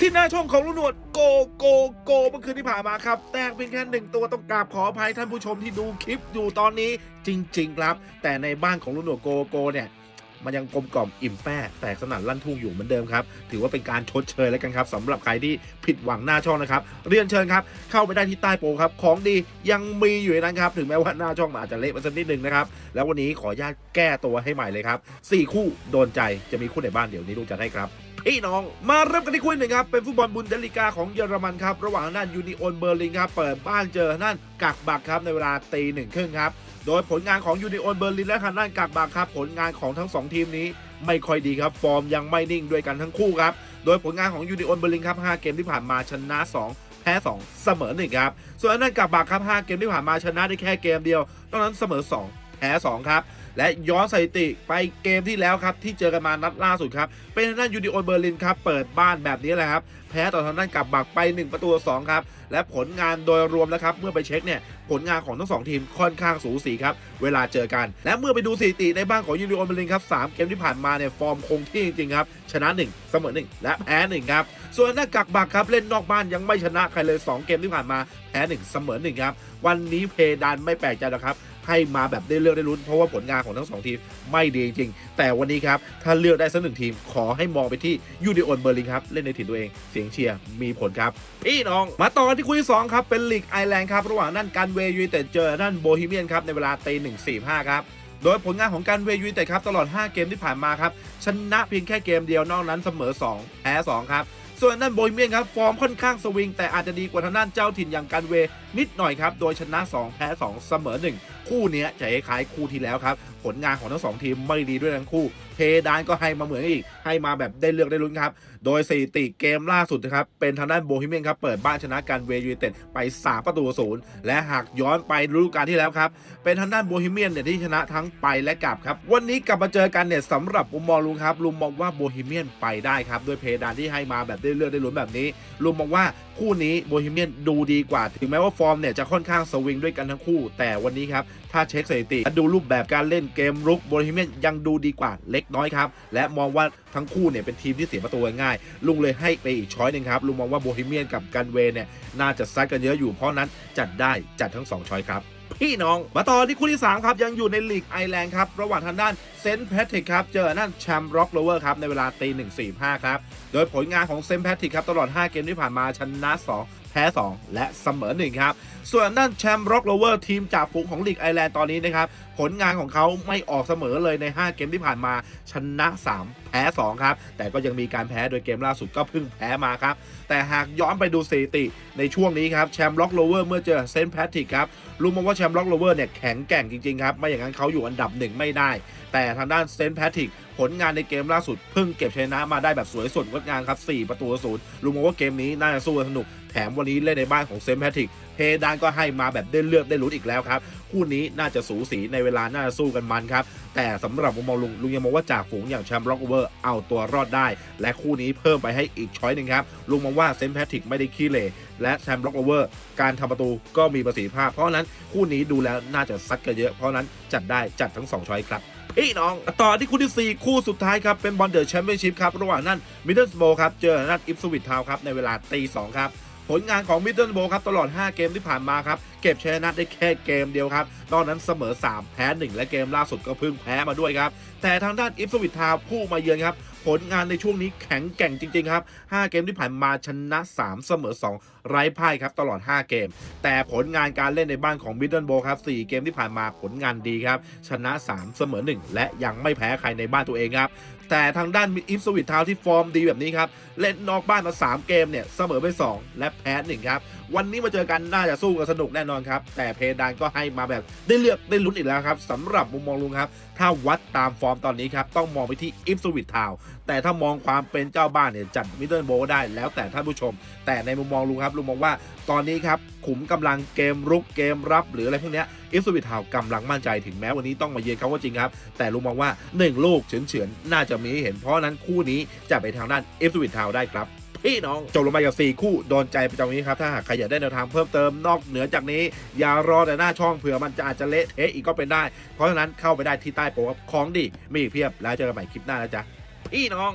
ที่หน้าช่องของลุงหนวดโกโกโกเมื่อคืนที่ผ่านมาครับ แตกเพียงแค่หนึ่งตัวต้องกราบขออภัยท่านผู้ชมที่ดูคลิปอยู่ตอนนี้จริง ๆ ครับ แต่ในบ้านของลุงหนวดโกโกเนี่ยมันยังกลมกล่อมอิ่มแป้แตกสนั่นลั่นทุ่งอยู่เหมือนเดิมครับ ถือว่าเป็นการชดเชยแล้วกันครับสำหรับใครที่ผิดหวังหน้าช่องนะครับ เรียนเชิญครับ เข้าไปได้ที่ใต้โปรครับ ของดียังมีอยู่ในนั้นครับ ถึงแม้ว่าหน้าช่องมันอาจจะเละไปสักนิดนึงนะครับ แล้ววันนี้ขออนุญาตแก้ตัวให้ใหม่เลยครับสี่คู่โดนใจจะมีคู่ไหนบ้างเดี๋ยวนี้ลุงจะให้ครับ พี่น้อง มาเริ่มกันที่คู่หนึ่งครับ เป็นฟุตบอลบุนเดลีกาของเยอรมันครับ ระหว่างนั่นยูนิโอนเบอร์ลินครับ เปิดบ้านเจอนั่นกักบักครับในเวลาตีหนึ่งครึ่งครับ โดยผลงานของยูนิโอนเบอร์ลินและทางด้านกักบักครับ ผลงานของทั้งสองทีมนี้ไม่ค่อยดีครับ ฟอร์มยังไม่นิ่งด้วยกันทั้งคู่ครับ โดยผลงานของยูนิโอนเบอร์ลินครับ 5 เกมที่ผ่านมาชนะ 2แพ้2เสมอ1ครับ ส่วนทางด้านกักบักครับ 5 เกมที่ผ่านมาชนะได้แค่เกมเดียวนอกนั้นเสมอ 2 แพ้2ครับ และย้อนสถิติไปเกมที่แล้วครับ ที่เจอกันมานัดล่าสุดครับ เป็นทางด้านยูนิโอนเบอร์ลินครับ เปิดบ้านแบบนี้แหละครับ แพ้ต่อทางด้านกับบักไป 1 ประตูต่อ2ครับ และผลงานโดยรวมแล้วครับ เมื่อไปเช็คเนี่ย ผลงานของทั้งสองทีมค่อนข้างสูสีครับ เวลาเจอกัน และเมื่อไปดูสถิติในบ้านของยูนิโอนเบอร์ลินครับ3เกมที่ผ่านมาเนี่ยฟอร์มคงที่จริงๆครับชนะ 1 เสมอ 1 และแพ้1ครับส่วนหน้ากักบักครับเล่นนอกบ้านยังไม่ชนะใครเลย 2 เกมที่ผ่านมาแพ้1เสมอ1ครับวันนี้เพดานไม่แปลกใจหรอกครับ ให้มาแบบได้เลือกได้ลุ้นเพราะว่าผลงานของทั้งสองทีมไม่ดีจริง แต่วันนี้ครับ ถ้าเลือกได้สักหนึ่งทีมขอให้มองไปที่ยูนิโอนเบอร์ลินครับ เล่นในถิ่นตัวเอง เสียงเชียร์มีผลครับ พี่น้อง มาต่อกันที่คู่ที่2ครับ เป็นลีกไอแลนด์ครับ ระหว่างนั่นการเวย์ยูเต็ดเจอนั่นโบฮีเมียนครับในเวลาตีหนึ่งสี่ห้าครับโดยผลงานของการเวย์ยูเต็ดครับตลอด 5 เกมที่ผ่านมาครับชนะเพียงแค่เกมเดียวนอกนั้นเสมอ 2 แพ้ 2 ครับส่วนนั่นโบฮีเมียนครับฟอร์มค่อนข้างสวิงแต่อาจจะดีกว่าทางด้านเจ้าถิ่นอย่างการเวนิดหน่อยครับ โดยชนะ 2 แพ้ 2 เสมอ 1 คู่เนี้ยจะคล้ายคู่ที่แล้วครับ ผลงานของทั้งสองทีมไม่ดีด้วยทั้งคู่ เพดานก็ให้มาเหมือนอีก ให้มาแบบได้เลือกได้ลุ้นครับ โดยสถิติเกมล่าสุดนะครับ เป็นทางด้านโบฮีเมียนครับ เปิดบ้านชนะการเวยูเต็ดไป 3 ประตูศูนย์และหากย้อนไปฤดูกาลที่แล้วครับ เป็นทางด้านโบฮีเมียนเนี่ยที่ชนะทั้งไปและกลับครับ วันนี้กลับมาเจอกันเนี่ยสำหรับมุมมองลุงครับลุงมองว่าโบฮีเมียนไปได้ครับด้วยเพดานที่ให้มาแบบได้เลือกได้ลุ้นแบบนี้ลุงมองว่าคู่นี้โบฮีเมียนดูดีกว่าถึงแม้ว่าฟอร์มเนี่ยจะค่อนข้างสวิงด้วยกันทั้งคู่ แต่วันนี้ครับ ถ้าเช็คสถิติดูรูปแบบการเล่นเกมรุกโบฮีเมียนยังดูดีกว่าเล็กน้อยครับ และมองว่าทั้งคู่เนี่ยเป็นทีมที่เสียประตูง่าย ลุงเลยให้ไปอีกช้อยหนึ่งครับ ลุงมองว่าโบฮีเมียนกับกันเวเนี่ยน่าจะซัดกันเยอะอยู่เพราะนั้นจัดได้จัดทั้งสองช้อยครับพี่น้อง มาต่อที่คู่ที่ 3 ครับ ยังอยู่ในลีกไอร์แลนด์ครับ ระหว่างทางด้านเซนต์แพทริกครับ เจอนั่นแชมป์ร็อกโลเวอร์ครับ ในเวลาตีหนึ่งสี่ห้าครับ โดยผลงานของเซนต์แพทริกครับ ตลอด 5 เกมที่ผ่านมาชนะ 2แพ้ 2 และเสมอ1ครับ ส่วนด้านแชมป์ร็อกโลเวอร์ทีมจากฝูงของลีกไอร์แลนด์ตอนนี้นะครับ ผลงานของเขาไม่ออกเสมอเลยใน 5 เกมที่ผ่านมา ชนะ 3 แพ้ 2 ครับ แต่ก็ยังมีการแพ้โดยเกมล่าสุดก็เพิ่งแพ้มาครับ แต่หากย้อนไปดูสถิติในช่วงนี้ครับแชมป์ล็อกโลเวอร์เมื่อเจอเซนต์แพทริกครับรู้มาว่าแชมป์ล็อกโลเวอร์เนี่ยแข็งแกร่งจริงๆครับไม่อย่างนั้นเขาอยู่อันดับหนึ่งไม่ได้ แต่ทางด้านเซนต์แพทริกผลงานในเกมล่าสุดเพิ่งเก็บชนะมาได้แบบสวยสดงดงามครับ4ประตูต่อศูนย์รู้มาว่าเกมนี้น่าจะสู้สนุก แถมวันนี้เล่นในบ้านของเซนต์แพทริกเพดานก็ให้มาแบบได้เลือกได้ลุ้นอีกแล้วครับ คู่นี้น่าจะสูสีในเวลาน่าจะสู้กันมันครับ แต่สำหรับมุมมองลุงลุงยังมองว่าจากฝูงอย่างแชมป์ล็อกเวอร์เอาตัวรอดได้ และคู่นี้เพิ่มไปให้อีกช้อยหนึ่งครับ ลุงมองว่าเซนต์แพทริกไม่ได้ขี้เหร่และแชมป์ล็อกเวอร์การทำประตูก็มีประสิทธิภาพ เพราะนั้นคู่นี้ดูแล้วน่าจะซัดกันเยอะเพราะนั้นจัดได้จัดทั้ง 2ช้อยครับพี่น้อง ต่อที่คู่ที่ 4 คู่สุดท้ายครับ เป็นบอลเดอร์แชมเปี้ยนชิพครับ ระหว่างนั่นมิดเดิลสโบครับ เจอนัดอิฟสวิตทาวครับ ในเวลาตีสองครับ ผลงานของมิดเดิลโบครับตลอด 5 เกมที่ผ่านมาครับเก็บชนะได้แค่เกมเดียวครับนอกนั้นเสมอ 3 แพ้ 1 และเกมล่าสุดก็เพิ่งแพ้มาด้วยครับ แต่ทางด้านอิฟสวิตทาวผู้มาเยือนครับผลงานในช่วงนี้แข็งแกร่งจริง ๆ ครับ 5 เกมที่ผ่านมาชนะ 3 เสมอ 2 ไร้พ่ายครับตลอด 5 เกม แต่ผลงานการเล่นในบ้านของมิดเดิลโบครับ 4 เกมที่ผ่านมาผลงานดีครับ ชนะ 3 เสมอ 1 และยังไม่แพ้ใครในบ้านตัวเองครับ แต่ทางด้านอิฟสวิตทาวที่ฟอร์มดีแบบนี้ครับ เล่นนอกบ้านมา 3 เกมเนี่ย เสมอไป 2 และแพ้1ครับ วันนี้มาเจอกันน่าจะสู้กันสนุกแน่นอนครับ แต่เพดานก็ให้มาแบบได้เลือกได้ลุ้นอีกแล้วครับสำหรับมุมมองลุงครับ ถ้าวัดตามฟอร์มตอนนี้ครับ ต้องมองไปที่อิฟสวิตทาวแต่ถ้ามองความเป็นเจ้าบ้านเนี่ยจัดมิดเดิลโบได้แล้วแต่ท่านผู้ชม แต่ในมุมมองลุงครับลุงมองว่าตอนนี้ครับขุมกำลังเกมรุกเกมรับหรืออะไรพวกเนี้ ยอิฟสวิทาวกำลังมั่นใจถึงแม้วันนี้ต้องมาเยือนเขาก็จริงครับ แต่ลุงมองว่า 1 ลูกเฉือนๆ น่าจะมีให้เห็นเพราะนั้นคู่นี้จะไปทางด้านอิฟสวิทาวได้ครับพี่น้องจบลงไปกับ 4 คู่ โดนใจประจำวันนี้ครับ ถ้าหากใครอยากได้แนวทางเพิ่มเติมนอกเหนือจากนี้ อย่ารอแต่หน้าช่องเผื่อมันจะอาจจะเละเทะอีกก็เป็นได้ เพราะฉะนั้นเข้าไปได้ที่ใต้โพสของดีมีอีกเพียบแล้วเจอกันใหม่คลิปหน้านะจ๊ะพี่น้อง